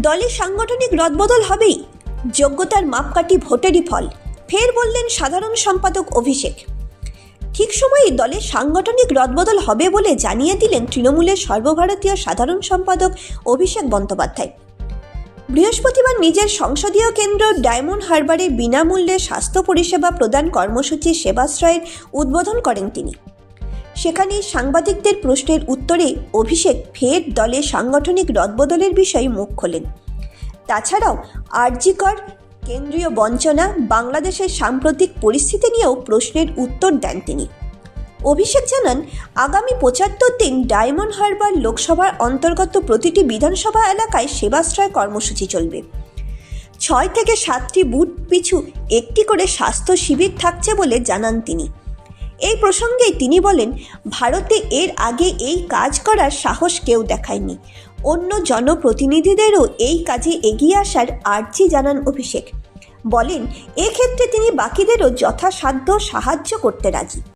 দলে সাংগঠনিক রদবদল হবেই। যোগ্যতার মাপকাঠি ভোটেরই ফল, ফের বললেন সাধারণ সম্পাদক অভিষেক। ঠিক সময়েই দলের সাংগঠনিক রদবদল হবে বলে জানিয়ে দিলেন তৃণমূলের সর্বভারতীয় সাধারণ সম্পাদক অভিষেক বন্দ্যোপাধ্যায়। বৃহস্পতিবার নিজের সংসদীয় কেন্দ্র ডায়মন্ড হারবারে বিনামূল্যে স্বাস্থ্য পরিষেবা প্রদান কর্মসূচি সেবাশ্রয়ের উদ্বোধন করেন তিনি। সেখানে সাংবাদিকদের প্রশ্নের উত্তরে অভিষেক ফের দলে সাংগঠনিক রদবদলের বিষয়ে মুখ খোলেন। তাছাড়াও আরজিকর কেন্দ্রীয় বঞ্চনা, বাংলাদেশের সাম্প্রতিক পরিস্থিতি নিয়েও প্রশ্নের উত্তর দেন তিনি। অভিষেক জানান, আগামী পঁচাত্তর দিন ডায়মন্ড হারবার লোকসভার অন্তর্গত প্রতিটি বিধানসভা এলাকায় সেবাশ্রয় কর্মসূচি চলবে। ছয় থেকে সাতটি বুথ পিছু একটি করে স্বাস্থ্য শিবির থাকছে বলে জানান তিনি। এই প্রসঙ্গে তিনি বলেন, ভারতে এর আগে এই কাজ করার সাহস কেউ দেখায়নি। অন্য জনপ্রতিনিধিদেরও এই কাজে এগিয়ে আসার আর্জি জানান অভিষেক। বলেন, এক্ষেত্রে তিনি বাকিদেরও যথাসাধ্য সাহায্য করতে রাজি।